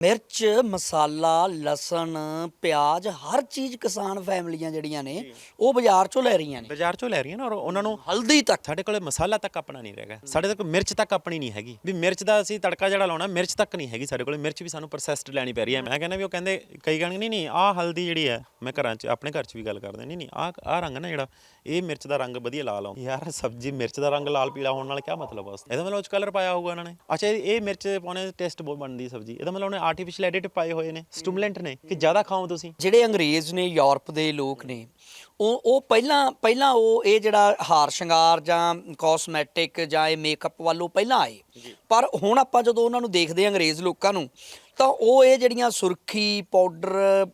ਮਿਰਚ ਮਸਾਲਾ ਲਸਣ ਪਿਆਜ਼ ਹਰ ਚੀਜ਼ ਕਿਸਾਨ ਫੈਮਲੀਆਂ ਜਿਹੜੀਆਂ ਨੇ ਉਹ ਬਾਜ਼ਾਰ ਚੋਂ ਲੈ ਰਹੀਆਂ ਨੇ। ਬਾਜ਼ਾਰ ਚੋਂ ਲੈ ਰਹੀਆਂ ਨਾ ਔਰ ਉਹਨਾਂ ਨੂੰ ਹਲਦੀ ਤੱਕ। ਸਾਡੇ ਕੋਲੇ ਮਸਾਲਾ ਤੱਕ ਆਪਣਾ ਨਹੀਂ ਰਹੇਗਾ। ਸਾਡੇ ਕੋਲ ਮਿਰਚ ਤੱਕ ਆਪਣੀ ਨਹੀਂ ਹੈਗੀ। ਵੀ ਮਿਰਚ ਦਾ ਅਸੀਂ ਤੜਕਾ ਜਿਹੜਾ ਲਾਉਣਾ ਮਿਰਚ ਤੱਕ ਨਹੀਂ ਹੈਗੀ। ਸਾਡੇ ਕੋਲੇ ਮਿਰਚ ਵੀ ਸਾਨੂੰ ਪ੍ਰੋਸੈਸਡ ਲੈਣੀ ਪੈ ਰਹੀ ਹੈ। ਮੈਂ ਕਹਿੰਦਾ ਵੀ ਉਹ ਕਹਿੰਦੇ ਕਈ ਕਹਿਣਗੇ ਨਹੀਂ ਨਹੀਂ ਆਹ ਹਲਦੀ ਜਿਹੜੀ ਹੈ ਮੈਂ ਘਰਾਂ 'ਚ ਆਪਣੇ ਘਰ 'ਚ ਵੀ ਗੱਲ ਕਰਦੇ ਨਹੀਂ ਨਹੀਂ ਆਹ ਆਹ ਰੰਗ ਨਾ ਜਿਹੜਾ ਇਹ ਮਿਰਚ ਦਾ ਰੰਗ ਵਧੀਆ ਲਾਲ ਆਉਂਦਾ। ਯਾਰ ਸਬਜ਼ੀ ਮਿਰਚ ਦਾ ਰੰਗ ਲਾਲ ਪੀਲਾ ਹੋਣ ਨਾਲ ਕੀ ਮਤਲਬ ਆ ਇਹਦਾ ਮਤਲਬ ਉਹ 'ਚ ਕਲਰ ਪਾਇਆ ਹੋਊਗਾ ਉਹਨਾਂ ਨੇ। ਅੱਛਾ ਇਹ ਮਿਰਚ ਪਾਉਣੇ ਟੇਸਟ ਬਹੁਤ ਬਣਦੀ ਸਬਜ਼ੀ। ਇਹਦਾ ਮਤਲਬ ਉਹਨੇ ਆਰਟੀਫੀਸ਼ੀਅਲ ਐਡਿਟ ਪਾਏ ਹੋਏ ਨੇ ਸਟਿਮੂਲੈਂਟ ਨੇ ਕਿ ਜ਼ਿਆਦਾ ਖਾਓ ਤੁਸੀਂ। ਜਿਹੜੇ ਅੰਗਰੇਜ਼ ਨੇ ਯੂਰਪ ਦੇ ਲੋਕ ਨੇ ਉਹ ਉਹ ਪਹਿਲਾਂ ਪਹਿਲਾਂ ਉਹ ਇਹ ਜਿਹੜਾ ਹਾਰ ਸ਼ਿੰਗਾਰ ਜਾਂ ਕਾਸਮੈਟਿਕ ਜਾਂ ਇਹ ਮੇਕਅਪ ਵੱਲੋਂ ਪਹਿਲਾਂ ਆਏ। ਪਰ ਹੁਣ ਆਪਾਂ ਜਦੋਂ ਉਹਨਾਂ ਨੂੰ ਦੇਖਦੇ ਹਾਂ ਅੰਗਰੇਜ਼ ਲੋਕਾਂ ਨੂੰ ਤਾਂ ਉਹ ਇਹ ਜਿਹੜੀਆਂ ਸੁਰਖੀ ਪਾਊਡਰ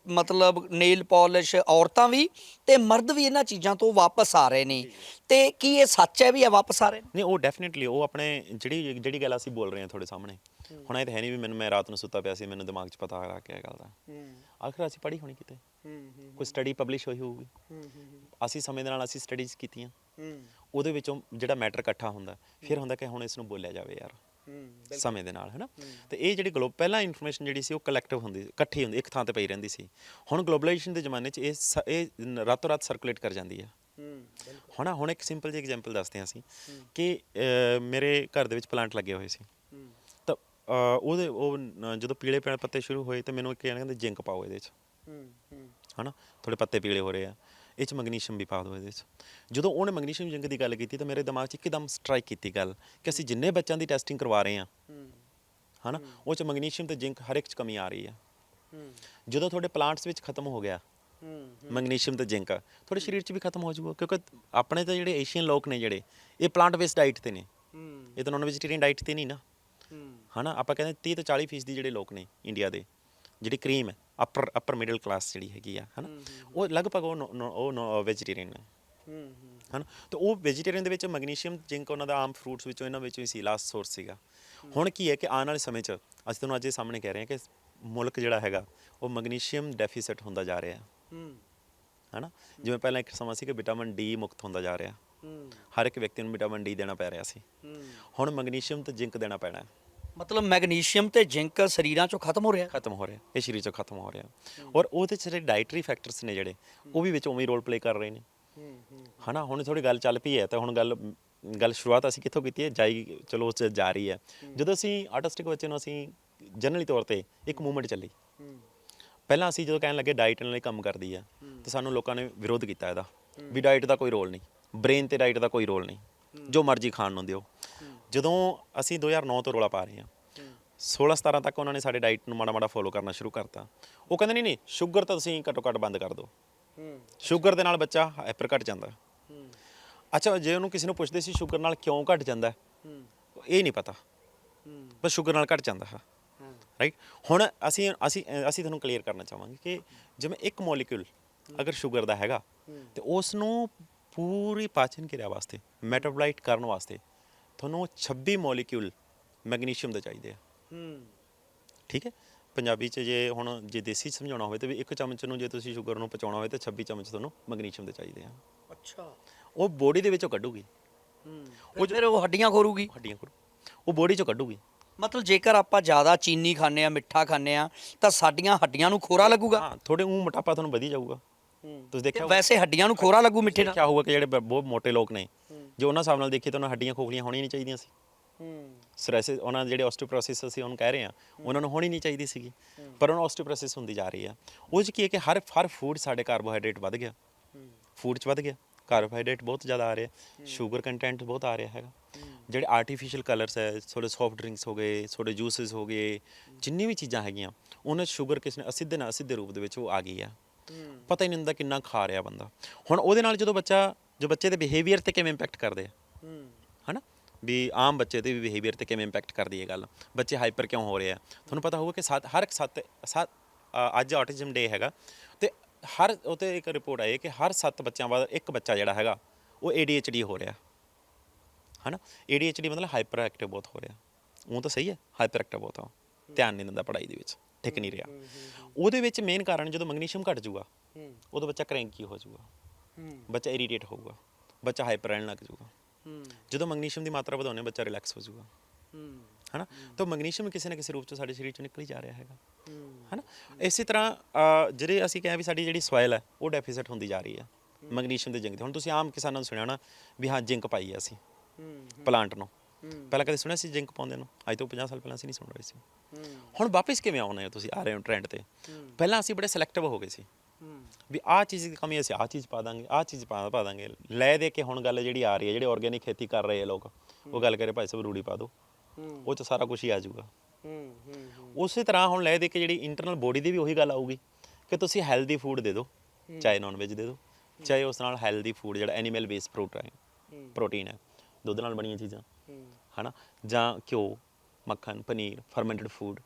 ਮਤਲਬ ਨੇਲ ਪਾਲਿਸ਼ ਔਰਤਾਂ ਵੀ ਤੇ ਮਰਦ ਵੀ ਇਹਨਾਂ ਚੀਜ਼ਾਂ ਤੋਂ ਵਾਪਸ ਆ ਰਹੇ ਨੇ। ਤੇ ਕੀ ਇਹ ਸੱਚ ਹੈ ਵੀ ਇਹ ਵਾਪਸ ਆ ਰਹੇ ਨੇ? ਨਹੀਂ ਉਹ ਡੈਫੀਨਿਟਲੀ ਉਹ ਆਪਣੇ ਜਿਹੜੀ ਜਿਹੜੀ ਗੱਲ ਅਸੀਂ ਬੋਲ ਰਹੇ ਹਾਂ ਤੁਹਾਡੇ ਸਾਹਮਣੇ ਹੁਣ ਇਹ ਤਾਂ ਹੈ ਨਹੀਂ ਵੀ ਮੈਨੂੰ ਮੈਂ ਰਾਤ ਨੂੰ ਸੁੱਤਾ ਪਿਆ ਸੀ ਮੈਨੂੰ ਦਿਮਾਗ 'ਚ ਪਤਾ ਆ ਗਿਆ ਇਹ ਗੱਲ ਦਾ। ਆਖਰ ਅਸੀਂ ਪੜ੍ਹੀ ਹੋਣੀ ਕਿਤੇ? ਕੋਈ ਸਟੱਡੀ ਪਬਲਿਸ਼ ਹੋਈ ਹੋਊਗੀ? ਅਸੀਂ ਸਮੇਂ ਦੇ ਨਾਲ ਅਸੀਂ ਸਟੱਡੀਜ਼ ਕੀਤੀਆਂ। ਉਹਦੇ ਵਿੱਚੋਂ ਜਿਹੜਾ ਮੈਟਰ ਇਕੱਠਾ ਹੁੰਦਾ ਫਿਰ ਹੁੰਦਾ ਕਿ ਹੁਣ ਇਸ ਨੂੰ ਬੋਲਿਆ ਜਾਵੇ ਯਾਰ। ਸਮੇਂ ਦੇ ਨਾਲ ਹੈਨਾ? ਤੇ ਇਹ ਜਿਹੜੀ ਗਲੋਬ ਪਹਿਲਾਂ ਇਨਫੋਰਮੇਸ਼ਨ ਜਿਹੜੀ ਸੀ ਉਹ ਕਲੈਕਟਿਵ ਹੁੰਦੀ ਇਕੱਠੀ ਹੁੰਦੀ ਇੱਕ ਥਾਂ ਤੇ ਪਈ ਰਹਿੰਦੀ ਸੀ। ਹੁਣ ਗਲੋਬਲਾਈਜੇਸ਼ਨ ਦੇ ਜ਼ਮਾਨੇ 'ਚ ਇਹ ਇਹ ਰਾਤੋਂ ਰਾਤ ਸਰਕੂਲੇਟ ਕਰ ਜਾਂਦੀ ਹੈ ਹੁਣ ਹੁਣ ਇੱਕ ਸਿੰਪਲ ਜਿਹੀ ਐਗਜ਼ਾਮਪਲ ਦੱਸਦੇ ਹਾਂ ਅਸੀਂ ਕਿ ਮੇਰੇ ਘਰ ਦੇ ਵਿੱਚ ਪਲਾਂਟ ਲੱਗੇ ਹੋਏ ਸੀ। ਉਹਦੇ ਉਹ ਨ- ਜਦੋਂ ਪੀਲੇ ਪੈਣ ਪੱਤੇ ਸ਼ੁਰੂ ਹੋਏ ਤਾਂ ਮੈਨੂੰ ਇੱਕ ਜਣਾ ਕਹਿੰਦੇ ਜਿੰਕ ਪਾਓ ਇਹਦੇ 'ਚ। ਹਨਾ? ਥੋੜੇ ਪੱਤੇ ਪੀਲੇ ਹੋ ਰਹੇ ਆ। ਇਹ 'ਚ ਮੈਗਨੀਸ਼ੀਅਮ ਵੀ ਪਾ ਦਿਓ ਇਹਦੇ 'ਚ। ਜਦੋਂ ਉਹਨੇ ਮੈਗਨੀਸ਼ੀਅਮ ਜਿੰਕ ਦੀ ਗੱਲ ਕੀਤੀ ਤਾਂ ਮੇਰੇ ਦਿਮਾਗ 'ਚ ਇੱਕਦਮ ਸਟ੍ਰਾਈਕ ਕੀਤੀ ਗੱਲ ਕਿ ਅਸੀਂ ਜਿੰਨੇ ਬੱਚਿਆਂ ਦੀ ਟੈਸਟਿੰਗ ਕਰਵਾ ਰਹੇ ਆ ਹਨਾ? ਉਹ 'ਚ ਮੈਗਨੀਸ਼ੀਅਮ ਤੇ ਜਿੰਕ ਹਰ ਇੱਕ 'ਚ ਕਮੀ ਆ ਰਹੀ ਆ। ਜਦੋਂ ਤੁਹਾਡੇ ਪਲਾਂਟਸ ਵਿੱਚ ਖਤਮ ਹੋ ਗਿਆ ਮੈਗਨੀਸ਼ੀਅਮ ਤੇ ਜਿੰਕ ਤੁਹਾਡੇ ਸਰੀਰ 'ਚ ਵੀ ਖਤਮ ਹੋ ਜਾਊਗਾ ਕਿਉਂਕਿ ਆਪਣੇ ਤਾਂ ਜਿਹੜੇ ਏਸ਼ੀਅਨ ਲੋਕ ਨੇ ਜਿਹੜੇ ਇਹ ਪਲਾਂਟ ਬੇਸਡ ਡਾਈਟ ਤੇ ਨੇ। ਇਹ ਤਾਂ ਨਾਨ ਵੈਜੀਟੇਰੀਅਨ ਡਾਈਟ ਤੇ ਨਹੀਂ ਨਾ। ਹਨਾ? ਆਪਾਂ ਕਹਿੰਦੇ 30 ਤੋਂ 40% ਫੀਸਦੀ ਜਿਹੜੇ ਲੋਕ ਨੇ ਇੰਡੀਆ ਦੇ ਜਿਹੜੀ ਕਰੀਮ ਹੈ ਅਪਰ ਅਪਰ ਮਿਡਲ ਕਲਾਸ ਜਿਹੜੀ ਹੈਗੀ ਆ ਹਨਾ? ਉਹ ਲਗਭਗ ਉਹ ਉਹ ਵੈਜੀਟੇਰੀਅਨ ਨੇ। ਹਨਾ? ਤੇ ਉਹ ਵੈਜੀਟੇਰੀਅਨ ਦੇ ਵਿੱਚ ਮੈਗਨੀਸ਼ੀਅਮ ਜਿੰਕ ਉਹਨਾਂ ਦਾ ਆਮ ਫਰੂਟਸ ਵਿੱਚੋਂ ਇਹਨਾਂ ਵਿੱਚੋਂ ਹੀ ਸੀ ਲਾਸਟ ਸੋਰਸ ਸੀਗਾ। ਹੁਣ ਕੀ ਹੈ ਕਿ ਆਉਣ ਵਾਲੇ ਸਮੇਂ 'ਚ ਅਸੀਂ ਤੁਹਾਨੂੰ ਅੱਜ ਇਹ ਸਾਹਮਣੇ ਕਹਿ ਰਹੇ ਹਾਂ ਕਿ ਮੁਲਕ ਜਿਹੜਾ ਹੈਗਾ ਉਹ ਮੈਗਨੀਸ਼ੀਅਮ ਡੈਫੀਸਿਟ ਹੁੰਦਾ ਜਾ ਰਿਹਾ। ਹਨਾ? ਜਿਵੇਂ ਪਹਿਲਾਂ ਇੱਕ ਸਮਾਂ ਸੀ ਕਿ ਵਿਟਾਮਿਨ ਡੀ ਮੁਕਤ ਹੁੰਦਾ ਜਾ ਰਿਹਾ। ਹਰ ਇੱਕ ਵਿਅਕਤੀ ਨੂੰ ਵਿਟਾਮਿਨ ਡੀ ਦੇਣਾ ਪੈ ਰਿਹਾ ਸੀ। ਹੁਣ ਮੈਗਨੀਸ਼ੀਅਮ ਤੇ ਜਿੰਕ ਦੇਣਾ ਪੈਣਾ। ਹੈ ਮਤਲਬ ਮੈਗਨੀਸ਼ੀਅਮ ਤੇ ਜ਼ਿੰਕ ਸਰੀਰਾਂ ਚੋਂ ਖਤਮ ਹੋ ਰਿਹਾ। ਖਤਮ ਹੋ ਰਿਹਾ। ਇਹ ਸਰੀਰ ਚੋਂ ਖਤਮ ਹੋ ਰਿਹਾ। ਔਰ ਉਹਦੇ ਚ ਜਿਹੜੇ ਡਾਈਟਰੀ ਫੈਕਟਰਸ ਨੇ ਜਿਹੜੇ ਉਹ ਵੀ ਵਿੱਚ ਉਵੇਂ ਹੀ ਰੋਲ ਪਲੇ ਕਰ ਰਹੇ ਨੇ। ਹਨਾ ਹੁਣ ਥੋੜੀ ਗੱਲ ਚੱਲ ਪਈ ਹੈ ਤਾਂ ਹੁਣ ਗੱਲ ਗੱਲ ਸ਼ੁਰੂਆਤ ਅਸੀਂ ਕਿੱਥੋਂ ਕੀਤੀ ਹੈ? ਜਾਈ ਚਲੋ ਉਸ 'ਚ ਜਾ ਰਹੀ ਹੈ। ਜਦੋਂ ਅਸੀਂ ਆਰਟਿਸਟਿਕ ਬੱਚੇ ਨੂੰ ਅਸੀਂ ਜਨਰਲੀ ਤੌਰ ਤੇ ਇੱਕ ਮੂਵਮੈਂਟ ਚੱਲੀ। ਪਹਿਲਾਂ ਅਸੀਂ ਜਦੋਂ ਕਹਿਣ ਲੱਗੇ ਡਾਈਟ ਨਾਲ ਹੀ ਕੰਮ ਕਰਦੀ ਆ ਤੇ ਸਾਨੂੰ ਲੋਕਾਂ ਨੇ ਵਿਰੋਧ ਕੀਤਾ ਇਹਦਾ ਵੀ ਡਾਈਟ ਦਾ ਕੋਈ ਰੋਲ ਨਹੀਂ। ਬ੍ਰੇਨ ਤੇ ਡਾਈਟ ਦਾ ਕੋਈ ਰੋਲ ਨਹੀਂ। ਜੋ ਮਰਜ਼ੀ ਖਾਣ ਨੂੰ ਦਿਓ। ਜਦੋਂ ਅਸੀਂ 2009 ਤੋਂ ਰੋਲਾ ਪਾ ਰਹੇ ਹਾਂ 16 17 ਤੱਕ ਉਹਨਾਂ ਨੇ ਸਾਡੇ ਡਾਈਟ ਨੂੰ ਮਾੜਾ ਮਾੜਾ ਫੋਲੋ ਕਰਨਾ ਸ਼ੁਰੂ ਕਰਤਾ। ਉਹ ਕਹਿੰਦੇ ਨਹੀਂ ਨਹੀਂ ਸ਼ੂਗਰ ਤਾਂ ਤੁਸੀਂ ਘੱਟੋ ਘੱਟ ਬੰਦ ਕਰ ਦਿਓ। ਸ਼ੂਗਰ ਦੇ ਨਾਲ ਬੱਚਾ ਹਾਈਪਰ ਘਟ ਜਾਂਦਾ। ਅੱਛਾ ਜੇ ਉਹਨੂੰ ਕਿਸੇ ਨੂੰ ਪੁੱਛਦੇ ਸੀ ਸ਼ੂਗਰ ਨਾਲ ਕਿਉਂ ਘਟ ਜਾਂਦਾ? ਇਹ ਨਹੀਂ ਪਤਾ। ਬਸ ਸ਼ੂਗਰ ਨਾਲ ਘਟ ਜਾਂਦਾ ਹੈ। ਰਾਈਟ ਹੁਣ ਅਸੀਂ ਅਸੀਂ ਅਸੀਂ ਤੁਹਾਨੂੰ ਕਲੀਅਰ ਕਰਨਾ ਚਾਹਾਂਗੇ ਕਿ ਜਿਵੇਂ ਇੱਕ ਮੋਲੀਕਿਊਲ ਅਗਰ ਸ਼ੂਗਰ ਦਾ ਹੈਗਾ ਤੇ ਉਸ ਨੂੰ ਪੂਰੀ ਪਾਚਨ ਕਿਰਿਆ ਵਾਸਤੇ ਮੈਟਾਬੋਲਾਈਟ ਕਰਨ ਵਾਸਤੇ ਤੁਹਾਨੂੰ 26 ਮੋਲੀਕਿਊਲ ਮੈਗਨੀਸ਼ੀਅਮ ਦੇ ਚਾਹੀਦੇ ਆ। ਠੀਕ ਹੈ? ਪੰਜਾਬੀ ਚ ਜੇ ਹੁਣ ਜੇ ਦੇਸੀ 'ਚ ਸਮਝਾਉਣਾ ਹੋਵੇ ਤਾਂ ਵੀ ਇੱਕ ਚਮਚ ਨੂੰ ਜੇ ਤੁਸੀਂ ਸ਼ੂਗਰ ਨੂੰ ਪਚਾਉਣਾ ਹੋਵੇ ਤਾਂ 26 ਚਮਚ ਤੁਹਾਨੂੰ ਮੈਗਨੀਸ਼ੀਅਮ ਦੇ ਚਾਹੀਦੇ ਆ। ਅੱਛਾ। ਉਹ ਬੋਡੀ ਦੇ ਵਿੱਚੋਂ ਕੱਢੂਗੀ। ਉਹ ਫਿਰ ਉਹ ਹੱਡੀਆਂ ਖੋਰੂਗੀ? ਹੱਡੀਆਂ ਕੋਲ ਉਹ ਬੋਡੀ ਚੋਂ ਕੱਢੂਗੀ। ਮਤਲਬ ਜੇਕਰ ਆਪਾਂ ਜ਼ਿਆਦਾ ਚੀਨੀ ਖਾਂਦੇ ਆ ਮਿੱਠਾ ਖਾਂਦੇ ਆ ਤਾਂ ਸਾਡੀਆਂ ਹੱਡੀਆਂ ਨੂੰ ਖੋਰਾ ਲੱਗੂਗਾ? ਹਾਂ ਥੋੜੇ ਉਹ ਮੋਟਾਪਾ ਤੁਹਾਨੂੰ ਵਧੀ ਜਾਊਗਾ। ਤੁਸੀਂ ਦੇਖਿਆ ਵੈਸੇ ਹੱਡੀਆਂ ਨੂੰ ਖੋਰਾ ਲੱਗੂ ਮਿੱਠੇ ਨਾਲ? ਕਿਆ ਹੋਊਗਾ ਕਿ ਜਿਹੜੇ ਬ- ਬਹੁਤ ਮੋਟੇ ਲੋਕ ਨੇ ਜੇ ਉਹਨਾਂ ਹਿਸਾਬ ਨਾਲ ਦੇਖੀਏ ਤਾਂ ਉਹਨਾਂ ਹੱਡੀਆਂ ਖੋਖਲੀਆਂ ਹੋਣੀਆਂ ਨਹੀਂ ਚਾਹੀਦੀਆਂ ਸੀ। ਸਟ੍ਰੈਸਿਸ ਉਹਨਾਂ ਦੇ ਜਿਹੜੇ ਆਸਟੀਓਪੋਰੋਸਿਸ ਅਸੀਂ ਉਹਨੂੰ ਕਹਿ ਰਹੇ ਆ ਉਹਨਾਂ ਨੂੰ ਹੋਣੀ ਨਹੀਂ ਚਾਹੀਦੀ ਸੀਗੀ। ਪਰ ਉਹਨਾਂ ਆਸਟੀਓਪੋਰੋਸਿਸ ਹੁੰਦੀ ਜਾ ਰਹੀ ਆ। ਉਹ 'ਚ ਕੀ ਹੈ ਕਿ ਹਰ ਹਰ ਫੂਡ ਸਾਡੇ ਕਾਰਬੋਹਾਈਡਰੇਟ ਵੱਧ ਗਿਆ। ਫੂਡ 'ਚ ਵੱਧ ਗਿਆ। ਕਾਰਬੋਹਾਈਡਰੇਟ ਬਹੁਤ ਜ਼ਿਆਦਾ ਆ ਰਿਹਾ। ਸ਼ੂਗਰ ਕੰਟੈਂਟ ਬਹੁਤ ਆ ਰਿਹਾ ਹੈਗਾ। ਜਿਹੜੇ ਆਰਟੀਫੀਸ਼ੀਅਲ ਕਲਰਸ ਹੈ ਥੋੜੇ ਸੌਫਟ ਡਰਿੰਕਸ ਹੋ ਗਏ ਥੋੜੇ ਜੂਸਸ ਹੋ ਗਏ ਜਿੰਨੀ ਵੀ ਚੀਜ਼ਾਂ ਹੈਗੀਆਂ ਉਹਨਾਂ 'ਚ ਸ਼ੂਗਰ ਕਿਸ ਨੇ ਅਸਿੱਧੇ ਨਾ ਅਸਿੱਧੇ ਰੂਪ ਦੇ ਵਿੱਚ ਉਹ ਆ ਗਈ ਆ। ਪਤਾ ਹੀ ਨਹੀਂ ਹੁੰਦਾ ਕਿੰਨਾ ਖਾ ਰਿਹਾ ਬੰਦਾ। ਹੁਣ ਉਹਦੇ ਨਾਲ ਜਦੋਂ ਬੱਚਾ ਜੋ ਬੱਚੇ ਦੇ ਬਿਹੇਵੀਅਰ ਤੇ ਕਿਵੇਂ ਇੰਪੈਕਟ ਕਰਦੇ ਆ। ਹਨਾ? ਵੀ ਆਮ ਬੱਚੇ ਤੇ ਵੀ ਬਿਹੇਵੀਅਰ ਤੇ ਕਿਵੇਂ ਇੰਪੈਕਟ ਕਰਦੀ ਹੈ ਗੱਲ। ਬੱਚੇ ਹਾਈਪਰ ਕਿਉਂ ਹੋ ਰਹੇ ਆ? ਤੁਹਾਨੂੰ ਪਤਾ ਹੋਊਗਾ ਕਿ ਸੱਤ ਹਰ ਇੱਕ ਸੱਤ ਸੱਤ ਅੱਜ ਆਟਿਜ਼ਮ ਡੇ ਹੈਗਾ ਤੇ ਹਰ ਉਹ ਤੇ ਇੱਕ ਰਿਪੋਰਟ ਆਈ ਹੈ ਕਿ ਹਰ ਸੱਤ ਬੱਚਿਆਂ ਬਾਅਦ ਇੱਕ ਬੱਚਾ ਜਿਹੜਾ ਹੈਗਾ ਉਹ ADHD ਹੋ ਰਿਹਾ। ਹਨਾ? ADHD ਮਤਲਬ ਹਾਈਪਰ ਐਕਟਿਵ ਬਹੁਤ ਹੋ ਰਿਹਾ। ਉਹ ਤਾਂ ਸਹੀ ਹੈ ਹਾਈਪਰ ਐਕਟਿਵ ਬਹੁਤ ਆ ਧਿਆਨ ਨਹੀਂ ਦਿੰਦਾ ਪੜ੍ਹਾਈ ਦੇ ਵਿੱਚ ਟਿਕ ਨਹੀਂ ਰਿਹਾ। ਉਹਦੇ ਵਿੱਚ ਮੇਨ ਕਾਰਨ ਜਦੋਂ ਮੈਗਨੀਸ਼ੀਅਮ ਘਟ ਜਾਊਗਾ ਉਦੋਂ ਬੱਚਾ ਕਰੈਂਕੀ ਹੋ ਜਾਊਗਾ ਬੱਚਾ ਇਰੀਟੇਟ ਹੋਊਗਾ ਬੱਚਾ ਹਾਈਪਰ ਰਹਿਣ ਲੱਗ ਜਾਊਗਾ ਜਦੋਂ ਮੈਗਨੀਸ਼ੀਅਮ ਦੀ ਮਾਤਰਾ ਵਧਾਉਣੇ ਬੱਚਾ ਰਿਲੈਕਸ ਹੋ ਜਾਊਗਾ ਹਨਾ ਤਾਂ ਮੈਗਨੀਸ਼ੀਅਮ ਕਿਸੇ ਨਾ ਕਿਸੇ ਰੂਪ ਚ ਸਾਡੇ ਸਰੀਰ ਚੋਂ ਨਿਕਲ ਹੀ ਜਾ ਰਿਹਾ ਹੈਗਾ ਹਨਾ ਇਸੇ ਤਰ੍ਹਾਂ ਜਿਹੜੇ ਅਸੀਂ ਕਿਹਾ ਵੀ ਸਾਡੀ ਜਿਹੜੀ ਸੋਇਲ ਹੈ ਉਹ ਡੈਫੀਸਿਟ ਹੁੰਦੀ ਜਾ ਰਹੀ ਹੈ ਮੈਗਨੀਸ਼ੀਅਮ ਦੇ ਜ਼ਿੰਕ ਦੀ ਹੁਣ ਤੁਸੀਂ ਆਮ ਕਿਸਾਨਾਂ ਨੂੰ ਸੁਣਿਆ ਹੋਣਾ ਵੀ ਹਾਂ ਜ਼ਿੰਕ ਪਾਈ ਹੈ ਅਸੀਂ ਪਲਾਂਟ ਨੂੰ ਪਹਿਲਾਂ ਕਦੇ ਸੁਣਿਆ ਸੀ ਜ਼ਿੰਕ ਪਾਉਂਦੇ ਨੂੰ ਅੱਜ ਤੋਂ 50 ਸਾਲ ਪਹਿਲਾਂ ਅਸੀਂ ਨਹੀਂ ਸੁਣ ਰਹੇ ਸੀ ਹੁਣ ਵਾਪਸ ਕਿਵੇਂ ਆਉਣੇ ਹੋ ਤੁਸੀਂ ਆ ਰਹੇ ਹੋ ਟ੍ਰੈਂਡ ਤੇ ਪਹਿਲਾਂ ਅਸੀਂ ਬੜੇ ਸਿਲੈਕਟਿਵ ਹੋ ਗਏ ਸੀ ਵੀ ਆਹ ਚੀਜ਼ ਦੀ ਕਮੀ ਅਸੀਂ ਆਹ ਚੀਜ਼ ਪਾ ਦਾਂਗੇ, ਆਹ ਚੀਜ਼ ਪਾ ਪਾ ਦਾਂਗੇ। ਲੈ ਦੇ ਕੇ ਹੁਣ ਗੱਲ ਜਿਹੜੀ ਆ ਰਹੀ ਹੈ, ਜਿਹੜੇ ਆਰਗੇਨਿਕ ਖੇਤੀ ਕਰ ਰਹੇ ਆ ਲੋਕ, ਉਹ ਗੱਲ ਕਰੇ ਭਾਈ ਸਾਹਿਬ ਰੂੜੀ ਪਾ ਦਿਓ। ਉਹ ਚ ਸਾਰਾ ਕੁਝ ਹੀ ਆ ਜਾਊਗਾ। ਉਸੇ ਤਰ੍ਹਾਂ ਹੁਣ ਲੈ ਦੇ ਕੇ ਜਿਹੜੀ ਇੰਟਰਨਲ ਬੋਡੀ ਦੀ ਵੀ ਉਹੀ ਗੱਲ ਆਊਗੀ ਕਿ ਤੁਸੀਂ ਹੈਲਦੀ ਫੂਡ ਦੇ ਦਿਓ, ਚਾਹੇ ਨਾਨ ਵੈਜ ਦੇ ਦਿਓ, ਚਾਹੇ ਉਸ ਨਾਲ ਹੈਲਦੀ ਫੂਡ ਜਿਹੜਾ ਐਨੀਮਲ ਬੇਸ ਪ੍ਰੋਟੀਨ ਪ੍ਰੋਟੀਨ ਹੈ, ਦੁੱਧ ਨਾਲ ਬਣੀਆਂ ਚੀਜ਼ਾਂ, ਹਨਾ? ਜਾਂ ਘਿਓ, ਮੱਖਣ, ਪਨੀਰ ਫਰਮੈਂਟਡ ਫੂਡ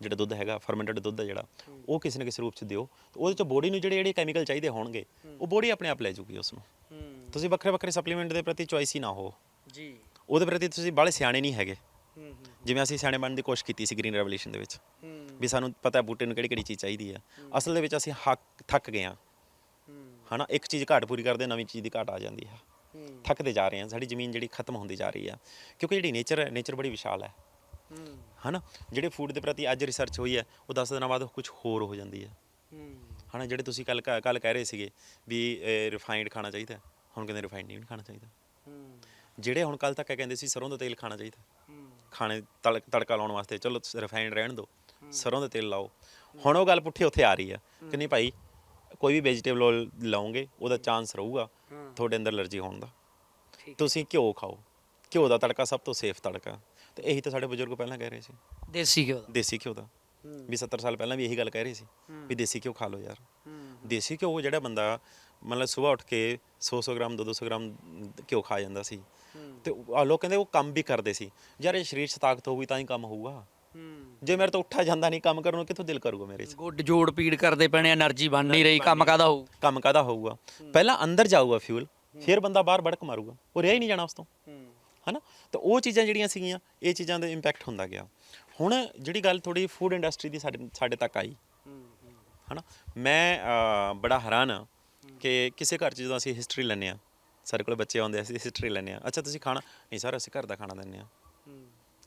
ਜਿਹੜਾ ਦੁੱਧ ਹੈਗਾ ਫਰਮੈਂਟਡ ਦੁੱਧ ਹੈ ਜਿਹੜਾ ਉਹ ਕਿਸੇ ਨਾ ਕਿਸੇ ਰੂਪ ਚ ਦਿਓ। ਤੇ ਉਹਦੇ ਚ ਬੋਡੀ ਨੂੰ ਜਿਹੜੇ ਜਿਹੜੇ ਕੈਮੀਕਲ ਚਾਹੀਦੇ ਹੋਣਗੇ ਉਹ ਬੋਡੀ ਆਪਣੇ ਆਪ ਲੈ ਜੂਗੀ ਉਸ ਨੂੰ ਤੁਸੀਂ ਵੱਖਰੇ ਵੱਖਰੇ ਸਪਲੀਮੈਂਟ ਦੇ ਪ੍ਰਤੀ ਚੋਇਸ ਹੀ ਨਾ ਹੋ। ਜੀ। ਉਹਦੇ ਪ੍ਰਤੀ ਤੁਸੀਂ ਬਾਹਲੇ ਸਿਆਣੇ ਨਹੀਂ ਹੈਗੇ। ਜਿਵੇਂ ਅਸੀਂ ਸਿਆਣੇ ਬਣਨ ਦੀ ਕੋਸ਼ਿਸ਼ ਕੀਤੀ ਸੀ ਗ੍ਰੀਨ ਰੈਵੋਲੂਸ਼ਨ ਦੇ ਵਿੱਚ ਵੀ ਸਾਨੂੰ ਪਤਾ ਹੈ ਬੂਟੇ ਨੂੰ ਕਿਹੜੀ ਕਿਹੜੀ ਚੀਜ਼ ਚਾਹੀਦੀ ਹੈ। ਅਸਲ ਦੇ ਵਿੱਚ ਅਸੀਂ ਹੱਕ ਥੱਕ ਗਏ ਹਾਂ। ਹਨਾ ਇੱਕ ਚੀਜ਼ ਘਾਟ ਪੂਰੀ ਕਰਦੇ ਨਵੀਂ ਚੀਜ਼ ਦੀ ਘਾਟ ਆ ਜਾਂਦੀ ਹੈ। ਥੱਕਦੇ ਜਾ ਰਹੇ ਹਾਂ ਸਾਡੀ ਜ਼ਮੀਨ ਜਿਹੜੀ ਖਤਮ ਹੁੰਦੀ ਜਾ ਰਹੀ ਹੈ। ਕਿਉਂਕਿ ਜਿਹੜੀ ਨੇਚਰ ਹੈ ਨੇਚਰ ਬੜੀ ਵਿਸ਼ਾਲ ਹੈ। ਹਨਾ? ਜਿਹੜੇ ਫੂਡ ਦੇ ਪ੍ਰਤੀ ਅੱਜ ਰਿਸਰਚ ਹੋਈ ਹੈ ਉਹ 10 ਦਿਨਾਂ ਬਾਅਦ ਕੁਝ ਹੋਰ ਹੋ ਜਾਂਦੀ ਹੈ। ਹਨਾ ਜਿਹੜੇ ਤੁਸੀਂ ਕੱਲ ਕੱਲ ਕਹਿ ਰਹੇ ਸੀਗੇ ਵੀ ਰਿਫਾਈਨਡ ਖਾਣਾ ਚਾਹੀਦਾ ਹੈ, ਹੁਣ ਕਹਿੰਦੇ ਰਿਫਾਈਨਡ ਨਹੀਂ ਖਾਣਾ ਚਾਹੀਦਾ। ਜਿਹੜੇ ਹੁਣ ਕੱਲ ਤੱਕ ਕਹਿੰਦੇ ਸੀ ਸਰੋਂ ਦਾ ਤੇਲ ਖਾਣਾ ਚਾਹੀਦਾ। ਖਾਣੇ ਤੜਕ ਲਾਉਣ ਵਾਸਤੇ ਚਲੋ ਰਿਫਾਈਨਡ ਰਹਿਣ ਦਿਓ ਸਰੋਂ ਦਾ ਤੇਲ ਲਾਓ। ਹੁਣ ਉਹ ਗੱਲ ਪੁੱਠੀ ਉੱਥੇ ਆ ਰਹੀ ਆ ਕਿ ਨਹੀਂ ਭਾਈ ਕੋਈ ਵੀ ਵੈਜੀਟੇਬਲ ਆਇਲ ਲਾਓਗੇ ਉਹਦਾ ਚਾਂਸ ਰਹੂਗਾ ਤੁਹਾਡੇ ਅੰਦਰ ਅਲਰਜੀ ਹੋਣ ਦਾ। ਤੁਸੀਂ ਘਿਓ ਖਾਓ। ਘਿਓ ਦਾ ਤੜਕਾ ਸਭ ਤੋਂ ਸੇਫ ਤੜਕਾ। ਤੇ ਇਹੀ ਤਾਂ ਸਾਡੇ ਬਜ਼ੁਰਗ ਪਹਿਲਾਂ ਕਹਿ ਰਹੇ ਸੀ। ਦੇਸੀ ਘਿਓ ਦਾ। ਦੇਸੀ ਘਿਓ ਦਾ। ਵੀ 70 ਸਾਲ ਪਹਿਲਾਂ ਵੀ ਇਹੀ ਗੱਲ ਕਹਿ ਰਹੇ ਸੀ ਵੀ ਦੇਸੀ ਘਿਓ ਖਾ ਲਓ ਯਾਰ। ਦੇਸੀ ਘਿਓ ਜਿਹੜਾ ਬੰਦਾ ਮਤਲਬ ਸਵੇਰ ਉੱਠ ਕੇ 100-100 ਗ੍ਰਾਮ 200 ਗ੍ਰਾਮ ਘਿਓ ਖਾ ਜਾਂਦਾ ਸੀ। ਤੇ ਉਹ ਲੋਕ ਕਹਿੰਦੇ ਉਹ ਕੰਮ ਵੀ ਕਰਦੇ ਸੀ। ਯਾਰ ਇਹ ਸਰੀਰ 'ਚ ਤਾਕਤ ਹੋਊਗੀ ਤਾਂ ਹੀ ਕੰਮ ਹੋਊਗਾ। ਜੇ ਮੇਰੇ ਤੋਂ ਉੱਠਾ ਜਾਂਦਾ ਨਹੀਂ ਕੰਮ ਕਰਨ ਨੂੰ ਕਿੱਥੋਂ ਦਿਲ ਕਰੂਗਾ ਮੇਰੇ 'ਚ? ਗੁੱਡ ਜੋੜ ਪੀੜ ਕਰਦੇ ਪੈਣੇ એનર્ਜੀ ਬਣ ਨਹੀਂ ਰਹੀ ਕੰਮ ਕਾਦਾ ਹੋਊ? ਕੰਮ ਕਾਦਾ ਹੋਊਗਾ? ਪਹਿਲਾਂ ਅੰਦਰ ਜਾਊਗਾ ਫਿਊਲ ਫਿਰ ਬੰਦਾ ਬਾਹਰ ਬੜਕ ਮਾਰੂਗਾ। ਉਹ ਰਹਿ ਹੀ ਨਹੀਂ ਜਾਣਾ ਉਸ ਤੋਂ। ਹਨਾ? ਤਾਂ ਉਹ ਚੀਜ਼ਾਂ ਜਿਹੜੀਆਂ ਸੀਗੀਆਂ ਇਹ ਚੀਜ਼ਾਂ ਦਾ ਇੰਪੈਕਟ ਹੁੰਦਾ ਗਿਆ। ਹੁਣ ਜਿਹੜੀ ਗੱਲ ਥੋੜੀ ਫੂਡ ਇੰਡਸਟਰੀ ਦੀ ਸਾਡੇ ਸਾਡੇ ਤੱਕ ਆਈ। ਹਨਾ? ਮੈਂ ਬੜਾ ਹੈਰਾਨ ਹਾਂ ਕਿ ਕਿਸੇ ਘਰ 'ਚ ਜਦੋਂ ਅਸੀਂ ਹਿਸਟਰੀ ਲੈਂਦੇ ਆ ਸਾਡੇ ਕੋਲ ਬੱਚੇ ਆਉਂਦੇ ਆ, ਅਸੀਂ ਹਿਸਟਰੀ ਲੈਂਦੇ ਆ ਅੱਛਾ ਤੁਸੀਂ ਖਾਣਾ ਨਹੀਂ ਸਰ ਅਸੀਂ ਘਰ ਦਾ ਖਾਣਾ ਦਿੰਦੇ ਆ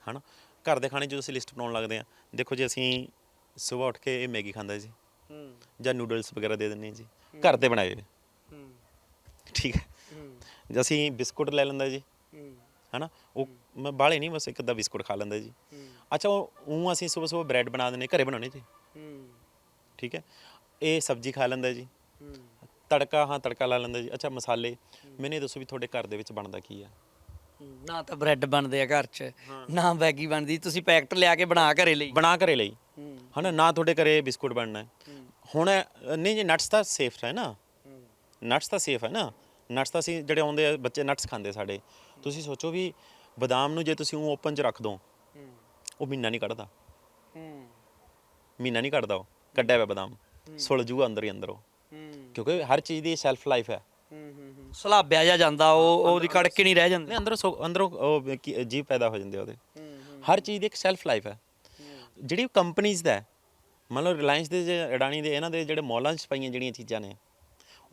ਹਨਾ? ਘਰ ਦੇ ਖਾਣੇ ਜਦੋਂ ਅਸੀਂ ਲਿਸਟ ਬਣਾਉਣ ਲੱਗਦੇ ਆ ਦੇਖੋ ਜੀ ਅਸੀਂ ਸਵੇਰ ਉੱਠ ਕੇ ਇਹ ਮੈਗੀ ਖਾਂਦਾ ਜੀ ਜਾਂ ਨੂਡਲਸ ਵਗੈਰਾ ਦੇ ਹਾਂ ਜੀ। ਘਰ ਦੇ ਬਣਾਏ ਠੀਕ ਹੈ? ਜੇ ਅਸੀਂ ਬਿਸਕੁਟ ਲੈ ਲੈਂਦਾ ਜੀ। ਹਨਾ? ਉਹ ਮੈਂ ਬਾਲੇ ਨਹੀਂ ਬਸ ਇੱਕ ਅੱਧਾ ਬਿਸਕੁਟ ਖਾ ਲੈਂਦਾ ਜੀ। ਅੱਛਾ ਉਹ ਅਸੀਂ ਸਵੇਰ ਸਵੇਰ ਬ੍ਰੈਡ ਬਣਾ ਦਿੰਦੇ ਘਰੇ ਬਣਾਉਣੇ ਜੀ ਠੀਕ ਹੈ। ਇਹ ਸਬਜ਼ੀ ਖਾ ਲੈਂਦਾ ਜੀ। ਤੜਕਾ ਹਾਂ ਤੜਕਾ ਲਾ ਲੈਂਦਾ ਜੀ। ਅੱਛਾ ਮਸਾਲੇ। ਮੈਨੂੰ ਦੱਸੋ ਵੀ ਤੁਹਾਡੇ ਘਰ ਦੇ ਵਿੱਚ ਬਣਦਾ ਕੀ ਹੈ ਨਾ ਤਾਂ ਬ੍ਰੈਡ ਬਣਦੇ ਆ ਘਰ 'ਚ ਨਾ ਮੈਗੀ ਬਣਦੀ। ਤੁਸੀਂ ਪੈਕਟ ਲਿਆ ਕੇ ਬਣਾ ਘਰੇ ਲਈ। ਬਣਾ ਘਰੇ ਲਈ। ਹਨਾ ਨਾ ਤੁਹਾਡੇ ਘਰੇ ਬਿਸਕੁਟ ਬਣਨਾ। ਹੁਣ ਨਹੀਂ ਜੀ ਨਟਸ ਤਾਂ ਸੇਫ ਹੈ ਨਾ? ਨਟਸ ਤਾਂ ਸੇਫ ਹੈ ਨਾ? ਨਟਸ ਤਾਂ ਅਸੀਂ ਜਿਹੜੇ ਆਉਂਦੇ ਆ ਬੱਚੇ ਨਟਸ ਖਾਂਦੇ ਸਾਡੇ। ਤੁਸੀਂ ਸੋਚੋ ਵੀ ਬਦਾਮ ਨੂੰ ਜੇ ਤੁਸੀਂ ਉਹ ਓਪਨ 'ਚ ਰੱਖ ਦੋ ਉਹ ਮਹੀਨਾ ਨਹੀਂ ਕੱਢਦਾ। ਮਹੀਨਾ ਨਹੀਂ ਕੱਢਦਾ ਉਹ ਕੱਢਿਆ ਹੋਇਆ ਬਦਾਮ। ਸੁਲ ਜੂਗਾ ਅੰਦਰ ਹੀ ਅੰਦਰ। ਉਹ ਕਿਉਂਕਿ ਹਰ ਚੀਜ਼ ਦੀ ਸੈਲਫ ਲਾਈਫ ਹੈ। ਸਲਾਬਿਆ ਜਾ ਜਾਂਦਾ ਉਹ ਉਹਦੀ ਕੜਕ ਨਹੀਂ ਰਹਿ ਜਾਂਦੀ। ਅੰਦਰੋਂ ਅੰਦਰੋਂ ਉਹ ਜੀਵ ਪੈਦਾ ਹੋ ਜਾਂਦੇ ਉਹਦੇ। ਹਰ ਚੀਜ਼ ਦੀ ਇੱਕ ਸੈਲਫ ਲਾਈਫ ਹੈ। ਜਿਹੜੀ ਕੰਪਨੀਆਂ ਦਾ ਮੰਨ ਲਓ ਰਿਲਾਇੰਸ ਦੇ ਜੇ ਅਡਾਣੀ ਦੇ ਇਹਨਾਂ ਦੇ ਜਿਹੜੇ ਮੌਲਾਂ 'ਚ ਪਈਆਂ ਜਿਹੜੀਆਂ ਚੀਜ਼ਾਂ ਨੇ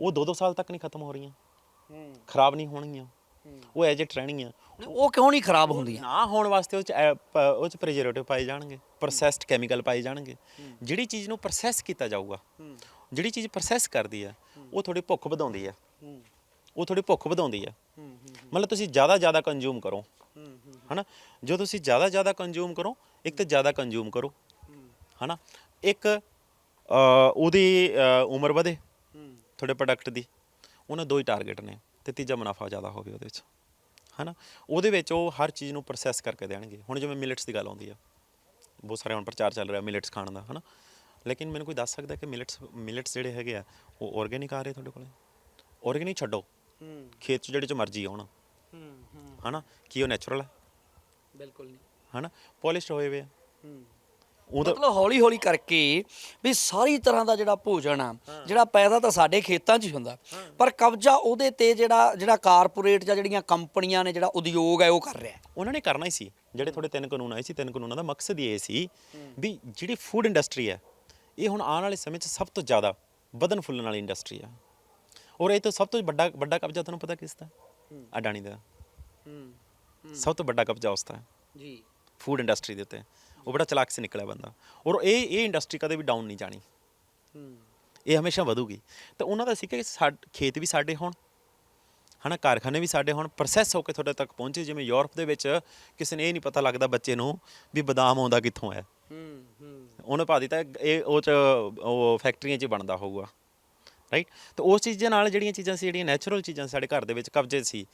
ਉਹ 2-2 ਸਾਲ ਤੱਕ ਨਹੀਂ ਖਤਮ ਹੋ ਰਹੀਆਂ। ਖਰਾਬ ਨਹੀਂ ਹੋਣਗੀਆਂ। ਉਹ ਐਜ ਇਟ ਰਹਿਣਗੀਆਂ ਉਹ ਕਿਉਂ ਨਹੀਂ ਖਰਾਬ ਹੁੰਦੀਆਂ? ਨਾ ਹੋਣ ਵਾਸਤੇ ਉਹ ਚ ਐ- ਪ- ਉਹ ਚ ਪ੍ਰੀਜ਼ਰਵੇਟਿਵ ਪਾਏ ਜਾਣਗੇ ਪ੍ਰੋਸੈਸਡ ਕੈਮੀਕਲ ਪਾਏ ਜਾਣਗੇ। ਜਿਹੜੀ ਚੀਜ਼ ਨੂੰ ਪ੍ਰੋਸੈਸ ਕੀਤਾ ਜਾਊਗਾ ਜਿਹੜੀ ਚੀਜ਼ ਪ੍ਰੋਸੈਸ ਕਰਦੀ ਹੈ। ਉਹ ਥੋੜੀ ਭੁੱਖ ਵਧਾਉਂਦੀ ਹੈ। ਉਹ ਥੋੜੀ ਭੁੱਖ ਵਧਾਉਂਦੀ ਹੈ ਮਤਲਬ ਤੁਸੀਂ ਜ਼ਿਆਦਾ ਜ਼ਿਆਦਾ ਕੰਜ਼ੂਮ ਕਰੋ। ਹਨਾ? ਜੋ ਤੁਸੀਂ ਜ਼ਿਆਦਾ ਜ਼ਿਆਦਾ ਕੰਜ਼ੂਮ ਕਰੋ ਇੱਕ ਤਾਂ ਜ਼ਿਆਦਾ ਕੰਜ਼ੂਮ ਕਰੋ। ਹਨਾ? ਇੱਕ ਅ, ਉਹਦੀ ਅ, ਉਮਰ ਵਧੇ ਤੁਹਾਡੇ ਪ੍ਰੋਡਕਟ ਦੀ। ਉਹਨਾਂ ਦੋ ਹੀ ਟਾਰਗੇਟ ਨੇ ਤੇ ਤੀਜਾ ਮੁਨਾਫਾ ਜ਼ਿਆਦਾ ਹੋਵੇ ਉਹਦੇ ਵਿੱਚ ਹਨਾ? ਉਹਦੇ ਵਿੱਚ ਉਹ ਹਰ ਚੀਜ਼ ਨੂੰ ਪ੍ਰੋਸੈਸ ਕਰਕੇ ਦੇਣਗੇ। ਹੁਣ ਜਿਵੇਂ ਮਿਲਟਸ ਦੀ ਗੱਲ ਆਉਂਦੀ ਆ ਬਹੁਤ ਸਾਰੇ ਹੁਣ ਪ੍ਰਚਾਰ ਚੱਲ ਰਿਹਾ ਮਿਲਟਸ ਖਾਣ ਦਾ ਹਨਾ? ਲੇਕਿਨ ਮੈਨੂੰ ਕੋਈ ਦੱਸ ਸਕਦਾ ਕਿ ਮਿਲਟਸ ਮਿਲਟਸ ਜਿਹੜੇ ਹੈਗੇ ਆ ਉਹ ਆਰਗੇਨਿਕ ਆ ਰਹੇ ਤੁਹਾਡੇ ਕੋਲੇ? ਆਰਗੇਨਿਕ ਛੱਡੋ। ਖੇਤ 'ਚ ਜਿਹੜੇ ਚ ਮਰਜ਼ੀ ਆਉਣ। ਹਨਾ? ਕੀ ਉਹ ਨੈਚੁਰਲ ਹੈ ਬਿਲਕੁਲ ਨਹੀਂ। ਹਨਾ? ਪੋਲਿਸ਼ਡ ਹੋਏ ਹੋਏ ਆ। ਉਹਦਾ ਮਤਲਬ ਹੌਲੀ ਹੌਲੀ ਕਰਕੇ ਵੀ ਸਾਰੀ ਤਰ੍ਹਾਂ ਦਾ ਜਿਹੜਾ ਭੋਜਨ ਆ ਜਿਹੜਾ ਪੈਦਾ ਤਾਂ ਸਾਡੇ ਖੇਤਾਂ 'ਚ ਹੀ ਹੁੰਦਾ ਪਰ ਕਬਜ਼ਾ ਉਹਦੇ ਤੇ ਜਿਹੜਾ ਜਿਹੜਾ ਕਾਰਪੋਰੇਟ ਜਾਂ ਜਿਹੜੀਆਂ ਕੰਪਨੀਆਂ ਨੇ ਜਿਹੜਾ ਉਦਯੋਗ ਹੈ ਉਹ ਕਰ ਰਿਹਾ। ਹੈ। ਉਹਨਾਂ ਨੇ ਕਰਨਾ ਹੀ ਸੀ ਜਿਹੜੇ ਤੁਹਾਡੇ ਤਿੰਨ ਕਾਨੂੰਨ ਆਏ ਸੀ ਤਿੰਨ ਕਾਨੂੰਨਾਂ ਦਾ ਮਕਸਦ ਹੀ ਇਹ ਸੀ ਵੀ ਜਿਹੜੀ ਫੂਡ ਇੰਡਸਟਰੀ ਹੈ ਇਹ ਹੁਣ ਆਉਣ ਵਾਲੇ ਸਮੇਂ 'ਚ ਸਭ ਤੋਂ ਜ਼ਿਆਦਾ ਵਧਣ ਫੁੱਲਣ ਵਾਲੀ ਇੰਡਸਟਰੀ ਆ। ਔਰ ਇਹ ਤੋਂ ਸਭ ਤੋਂ ਵੱਡਾ ਵੱਡਾ ਕਬਜ਼ਾ ਤੁਹਾਨੂੰ ਪਤਾ ਕਿਸ ਦਾ? ਅਡਾਣੀ ਦਾ। ਸਭ ਤੋਂ ਵੱਡਾ ਕਬਜ਼ਾ ਉਸ ਦਾ। ਹੈ ਜੀ। ਫੂਡ ਇੰਡਸਟਰੀ ਦੇ ਉੱਤੇ। ਉਹ ਬੜਾ ਚਲਾਕ ਸੀ ਨਿਕਲਿਆ ਬੰਦਾ। ਔਰ ਇਹ ਇਹ ਇੰਡਸਟਰੀ ਕਦੇ ਵੀ ਡਾਊਨ ਨਹੀਂ ਜਾਣੀ। ਇਹ ਹਮੇਸ਼ਾ ਵਧੂਗੀ। ਤਾਂ ਉਹਨਾਂ ਦਾ ਸੀ ਕਿ ਸਾਡ ਖੇਤ ਵੀ ਸਾਡੇ ਹੋਣ। ਹਨਾ ਕਾਰਖਾਨੇ ਵੀ ਸਾਡੇ ਹੁਣ। ਪ੍ਰੋਸੈਸ ਹੋ ਕੇ ਤੁਹਾਡੇ ਤੱਕ ਪਹੁੰਚੇ। ਜਿਵੇਂ ਯੂਰਪ ਦੇ ਵਿੱਚ ਕਿਸੇ ਨੇ ਇਹ ਨਹੀਂ ਪਤਾ ਲੱਗਦਾ ਬੱਚੇ ਨੂੰ ਵੀ ਬਦਾਮ ਆਉਂਦਾ ਕਿੱਥੋਂ ਹੈ। ਉਹਨੇ ਪਾ ਦਿੱਤਾ ਇਹ ਉਹ ਚ ਉਹ ਫੈਕਟਰੀਆਂ 'ਚ ਹੀ ਬਣਦਾ ਹੋਊਗਾ। ਰਾਈਟ ਤਾਂ ਉਸ ਚੀਜ਼ ਦੇ ਨਾਲ ਜਿਹੜੀਆਂ ਚੀਜ਼ਾਂ ਸੀ ਜਿਹੜੀਆਂ ਨੈਚੁਰਲ ਚੀਜ਼ਾਂ ਸਾਡੇ ਘਰ ਦੇ ਵਿੱਚ ਕਬਜ਼ੇ ਸੀ